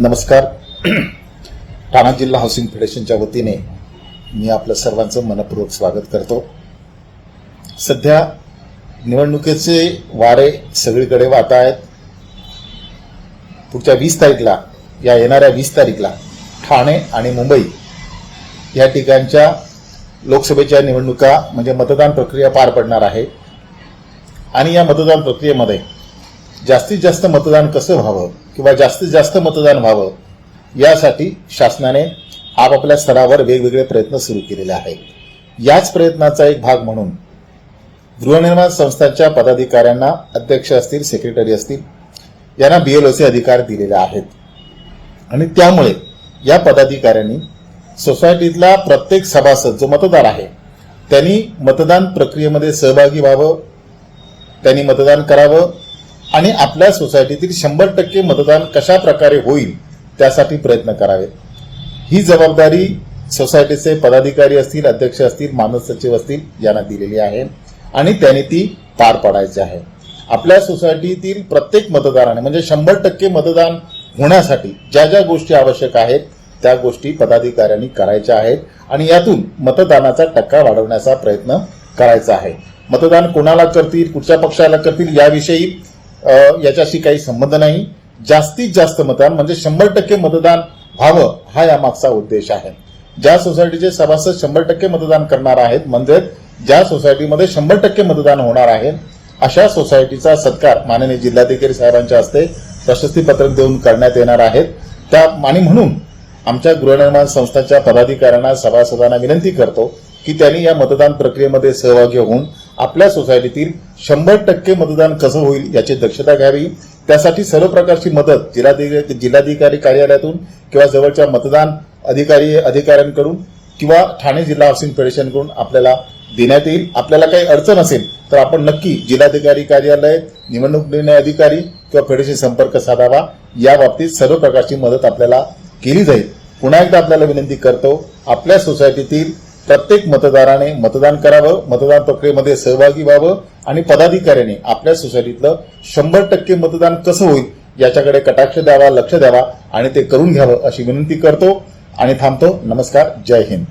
नमस्कार. ठाणा जिल्हा हाऊसिंग फेडरेशनच्या वतीने मी आपलं सर्वांचं मनपूर्वक स्वागत करतो. सध्या निवडणुकीचे वारे सगळीकडे वाहत आहेत. पुढच्या वीस तारीखला या येणाऱ्या वीस तारीखला ठाणे आणि मुंबई या ठिकाणच्या लोकसभेच्या निवडणुका म्हणजे मतदान प्रक्रिया पार पडणार आहे. आणि या मतदान प्रक्रियेमध्ये जास्तीत जास्त मतदान कसं व्हावं? किंवा जास्तीत जास्त मतदान व्हावं यासाठी शासनाने आपापल्या स्तरावर वेगवेगळे प्रयत्न सुरू केलेले आहेत. याच प्रयत्नाचा एक भाग म्हणून गृहनिर्माण संस्थांच्या पदाधिकाऱ्यांना अध्यक्ष असतील सेक्रेटरी असतील यांना बीएलओचे अधिकार दिलेले आहेत. आणि त्यामुळे या पदाधिकाऱ्यांनी सोसायटीतला प्रत्येक सभासद जो मतदार आहे त्यांनी मतदान प्रक्रियेमध्ये सहभागी व्हावं त्यांनी मतदान करावं आणि आपल्या सोसायटीतील शंभर टक्के मतदान कशा प्रकारे होईल त्यासाठी प्रयत्न करावे. ही जबाबदारी सोसायटीचे पदाधिकारी असतील अध्यक्ष असतील मानस सचिव असतील यांना दिलेली आहे. आणि त्यांनी ती पार पाडायची आहे. आपल्या सोसायटीतील प्रत्येक मतदाराने म्हणजे शंभर टक्के मतदान होण्यासाठी ज्या ज्या गोष्टी आवश्यक आहेत त्या गोष्टी पदाधिकाऱ्यांनी करायच्या आहेत. आणि यातून मतदानाचा टक्का वाढवण्याचा प्रयत्न करायचा आहे. मतदान कोणाला करतील कुठच्या पक्षाला करतील याविषयी याच्याशी काही संबंध नाही. जास्तीत जास्त मतदान म्हणजे शंभर टक्के मतदान व्हावं हा यामागचा उद्देश आहे. ज्या सोसायटीचे सभासद शंभर टक्के मतदान करणार आहेत म्हणजे ज्या सोसायटीमध्ये शंभर टक्के मतदान होणार आहे अशा सोसायटीचा सत्कार माननीय जिल्हाधिकारी साहेबांच्या हस्ते प्रशस्तीपत्रक देऊन करण्यात येणार आहेत. त्या आणि म्हणून आमच्या गृहनिर्माण संस्थांच्या पदाधिकाऱ्यांना सभासदांना विनंती करतो की त्यांनी या मतदान प्रक्रियेमध्ये सहभागी होऊन आपल्या सोसायटीतील शंभर टक्के मतदान कसं होईल याची दक्षता घ्यावी. त्यासाठी सर्व प्रकारची मदत जिल्हाधिकारी जिल्हाधिकारी कार्यालयातून किंवा जवळच्या मतदान अधिकारी अधिकाऱ्यांकडून किंवा ठाणे जिल्हा हाऊसिंग फेडरेशनकडून आपल्याला देण्यात येईल. आपल्याला काही अडचण असेल तर आपण नक्की जिल्हाधिकारी कार्यालय निवडणूक निर्णय अधिकारी किंवा फेडरेशन संपर्क साधावा. या बाबतीत सर्व प्रकारची मदत आपल्याला केली जाईल. पुन्हा एकदा आपल्याला विनंती करतो आपल्या सोसायटीतील प्रत्येक मतदाराने मतदान करावं मतदान प्रक्रियेमध्ये सहभागी व्हावं आणि पदाधिकाऱ्याने आपल्या सोसायटीतलं शंभर टक्के मतदान कसं होईल याच्याकडे कटाक्ष द्यावा लक्ष द्यावा आणि ते करून घ्यावं अशी विनंती करतो. आणि थांबतो. नमस्कार. जय हिंद.